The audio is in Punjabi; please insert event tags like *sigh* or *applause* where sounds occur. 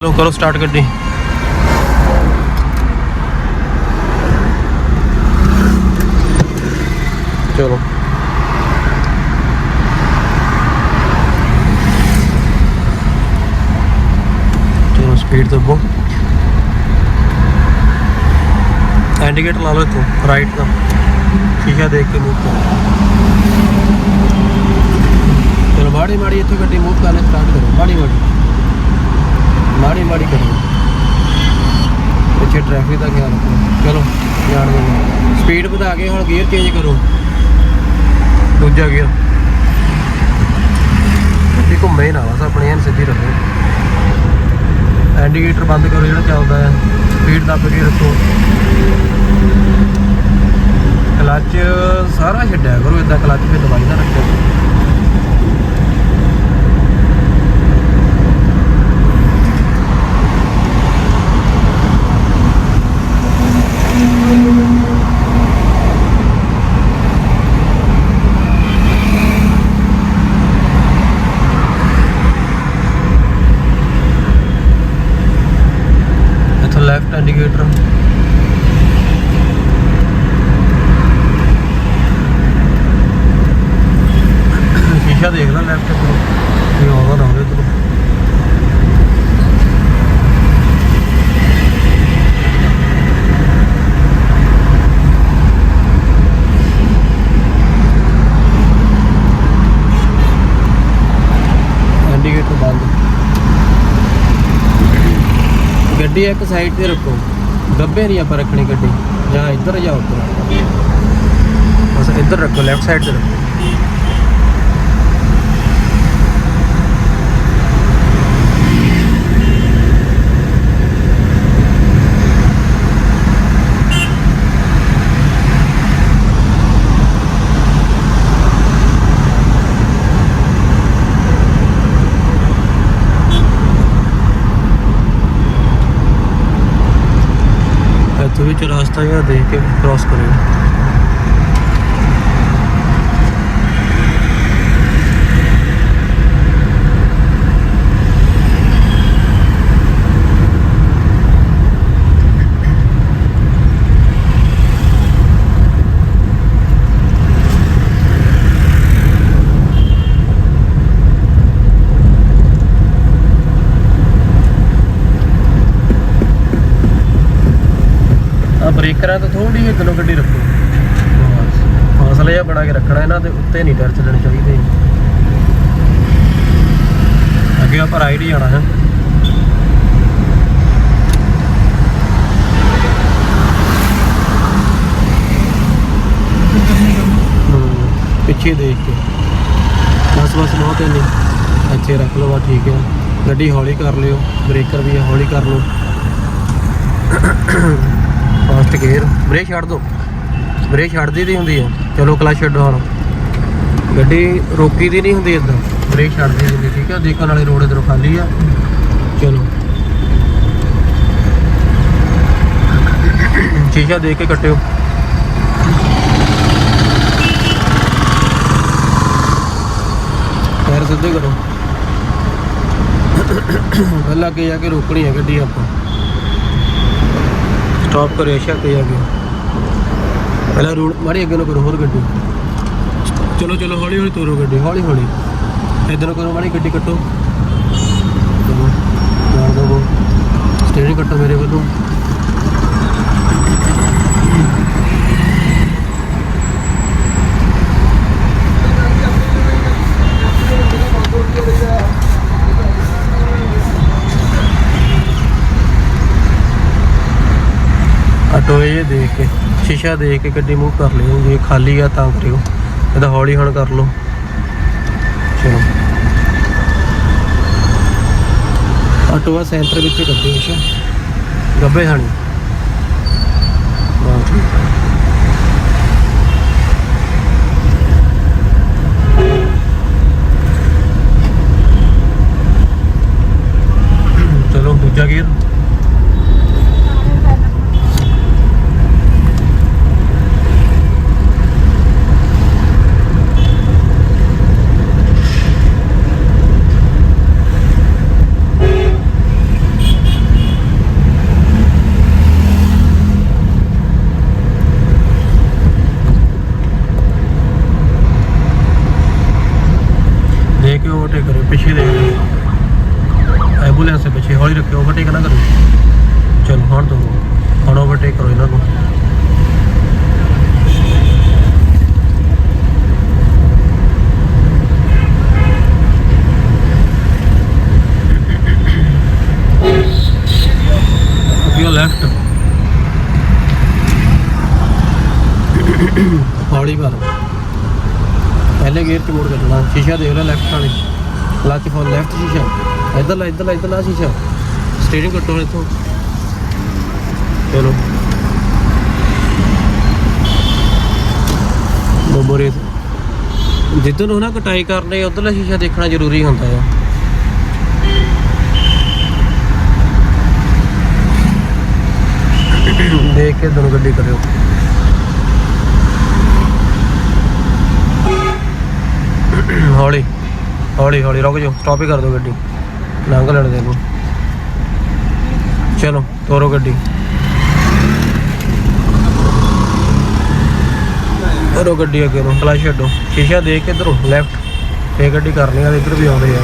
ਲੋ ਕਰੋ ਸਟਾਰਟ ਗੱਡੀ। ਚਲੋ। ਚਲੋ ਸਪੀਡ ਦੱਬੋ ਇੰਡੀਕੇਟਰ ਲਾ ਲਓ ਇੱਥੋਂ ਰਾਈਟ ਦਾ। ਸ਼ੀਸ਼ਾ ਦੇਖ ਕੇ ਮੂਵ ਕਰੋ। ਚਲੋ ਮਾੜੀ ਮਾੜੀ ਇੱਥੋਂ ਗੱਡੀ ਮੂਵ ਕਰਨਾ ਸਟਾਰਟ ਕਰੋ ਮਾੜੀ ਮਾੜੀ ਮਾੜੀ ਮਾੜੀ ਕਰੋ। ਪਿੱਛੇ ਟ੍ਰੈਫਿਕ ਦਾ ਖਿਆਲ ਰੱਖੋ। ਚਲੋ, ਜਾਣ ਦਿਓ ਸਪੀਡ ਵਧਾ ਕੇ ਹੁਣ ਗੀਅਰ ਚੇਂਜ ਕਰੋ। ਦੂਜਾ ਗੀਅਰ ਗੱਡੀ ਘੁੰਮੇ ਨਾ ਬਸ, ਆਪਣੇ ਐਨ ਸਿੱਧੀ ਰੱਖੋ। ਇੰਡੀਕੇਟਰ ਬੰਦ ਕਰੋ ਜਿਹੜਾ ਚੱਲਦਾ ਹੈ। ਸਪੀਡ ਦੱਬ ਕੇ ਰੱਖੋ। ਕਲੱਚ ਸਾਰਾ ਛੱਡਿਆ ਕਰੋ ਇਦਾਂ ਕਲੱਚ ਵੀ ਦਬਾਈ ਨਾ ਰੱਖਿਆ ਕਰੋ ਇੱਥੋਂ ਲੈਫਟ ਇੰਡੀਕੇਟਰ *coughs* ਸ਼ੀਸ਼ਾ ਦੇਖ ਲੈ ਲੈਫਟ ਤੋਂ ਇਹ ਆਉਂਦਾ ਨਾ ਹੋਵੇ ਤੈਨੂੰ ਇੰਡੀਕੇਟਰ ਬੰਦ ਗੱਡੀ ਇੱਕ ਸਾਈਡ ਤੇ ਰੱਖੋ। ਗੱਬੇ ਨਹੀਂ ਆਪਾਂ ਰੱਖਣੀ ਗੱਡੀ। ਜਾਂ ਇੱਧਰ ਜਾਂ ਉੱਧਰ। ਬਸ ਇੱਧਰ ਰੱਖੋ ਲੈਫਟ ਸਾਈਡ ਤੇ ਰੱਖੋ। ਇੱਥੋਂ ਵਿੱਚ ਰਸਤਾ ਜਿਹਾ ਦੇਖ ਕੇ ਕ੍ਰਾਸ ਕਰਿਓ। ਆ ਬ੍ਰੇਕਰਾਂ ਤੋਂ ਥੋੜੀ ਜਿਹੀ ਕਿਲੋ ਗੱਡੀ ਰੱਖੋ। ਬਸ ਫਾਸਲਾ ਜਿਹਾ ਬਣਾ ਕੇ ਰੱਖਣਾ, ਇਹਨਾਂ ਦੇ ਉੱਤੇ ਨਹੀਂ ਡਰ ਚੱਲਣੇ ਚਾਹੀਦੇ। ਅੱਗੇ ਆਪਾਂ ਰਾਈਟ ਹੀ ਜਾਣਾ ਹੈ। ਪਿੱਛੇ ਦੇਖ ਕੇ। ਬਸ ਬਸ, ਬਹੁਤ ਇੰਨੀ ਅੱਛੇ ਰੱਖ ਲਓ, ਬਸ ਠੀਕ ਹੈ। ਗੱਡੀ ਹੌਲੀ ਕਰ ਲਿਓ, ਬ੍ਰੇਕਰ ਵੀ ਹੌਲੀ ਕਰ ਲਓ। ਫਾਸਟ ਗੇਅਰ ਬ੍ਰੇਕ ਛੱਡ ਦੋ। ਬ੍ਰੇਕ ਛੱਡਦੀ ਦੀ ਹੁੰਦੀ ਹੈ ਚਲੋ ਕਲਚ ਛੱਡੋ ਹੁਣ। ਗੱਡੀ ਰੋਕੀ ਦੀ ਨਹੀਂ ਹੁੰਦੀ ਇਦਾਂ ਬ੍ਰੇਕ ਛੱਡਦੀ ਹੁੰਦੀ, ਠੀਕ ਹੈ ਦੇਖਣ ਵਾਲੇ ਰੋਡ ਇਧਰੋਂ ਖਾਲੀ ਆ। ਚਲੋ। ਸ਼ੀਸ਼ਾ ਦੇਖ ਕੇ ਕੱਟਿਓ। ਪੈਰ ਸਿੱਧੇ ਕਰੋ। ਪਹਿਲਾਂ ਅੱਗੇ ਜਾ ਕੇ ਰੋਕਣੀ ਹੈ ਗੱਡੀ ਆਪਾਂ। ਸਟਾਪ ਕਰੋ ਅੱਛਾ ਅੱਗੇ। ਜਾ ਕੇ ਪਹਿਲਾਂ ਰੋਡ ਮਾੜੀ ਅੱਗੇ ਨੂੰ ਕਰੋ, ਹੋਰ ਗੱਡੀ। ਚਲੋ ਚਲੋ, ਹੌਲੀ ਹੌਲੀ ਤੋਰੋ ਗੱਡੀ, ਹੌਲੀ ਹੌਲੀ। ਇੱਧਰ ਕਰੋ, ਮਾੜੀ ਗੱਡੀ ਕੱਟੋ। ਚਲੋ ਜਾਣ ਦੋ ਸਟੇਰਿੰਗ ਕੱਟੋ ਮੇਰੇ ਵੱਲੋਂ। ਆਟੋ ਇਹ ਦੇਖ ਕੇ, ਸ਼ੀਸ਼ਾ ਦੇਖ ਕੇ ਗੱਡੀ ਮੂਵ ਕਰ ਲਿਓ, ਜੇ ਖਾਲੀ ਆ ਤਾਂ ਕਰਿਓ ਇਹਦਾ ਹੌਲੀ ਹੁਣ ਕਰ ਲਓ। ਚਲੋ। ਆਟੋਆ ਸੈਂਟਰ ਵਿੱਚ ਕੱਢਿਓ ਅੱਛਾ ਗੱਬੇ ਹਾਣੀ। ਹਾਂ ਠੀਕ ਹੈ। ਚਲੋ ਦੂਜਾ ਗੇਅਰ ਪਿੱਛੇ ਹੌਲੀ ਰੱਖਿਓ ਓਵਰਟੇਕ ਨਾ ਕਰੋ ਚਲੋ, ਹੁਣ ਤੋਂ ਹੁਣ ਓਵਰਟੇਕ ਕਰੋ ਇਹਨਾਂ ਨੂੰ। ਲੈਫਟ ਹੌਲੀ ਕਰ ਪਹਿਲੇ ਗੇਅਰ 'ਚ ਮੋੜ ਕੱਢਣਾ ਸ਼ੀਸ਼ਾ ਦੇਖ ਲੈ ਲੈਫਟ ਵਾਲੇ। ਕਲਚ ਫੋਰ ਲੈਫਟ ਸ਼ੀਸ਼ਾ। ਇੱਧਰ ਲਾ, ਇੱਧਰ ਸ਼ੀਸ਼ਾ। ਸਟੀਅਰਿੰਗ ਕੱਟੋ ਹੁਣ ਇੱਥੋਂ ਚਲੋ। ਬੋਬਰੇ ਜਿੱਦੋਂ ਨੂੰ ਨਾ ਕਟਾਈ ਕਰਨੇ, ਉਧਰਲਾ ਸ਼ੀਸ਼ਾ ਦੇਖਣਾ ਜ਼ਰੂਰੀ ਹੁੰਦਾ ਆ। ਦੇਖ ਕੇ ਦੋਨੋਂ ਗੱਡੀ ਕਰਿਓ। ਹੌਲੀ। ਹੌਲੀ ਹੌਲੀ, ਰੁਕ ਜਾਓ ਸਟਾਪ ਹੀ ਕਰ ਦਿਓ ਗੱਡੀ। ਲੰਘ ਲੈਣ ਦੇ ਇਹਨੂੰ ਚਲੋ, ਤੋਰੋ ਗੱਡੀ। ਤੋਰੋ ਗੱਡੀ ਅੱਗੇ ਨੂੰ ਕਲਾ ਛੱਡੋ। ਸ਼ੀਸ਼ਾ ਦੇਖ ਕੇ ਇਧਰੋਂ ਲੈਫਟ ਫੇ ਗੱਡੀ ਕਰਨੀ ਆ ਇੱਧਰ ਵੀ ਆਉਂਦੇ ਆ।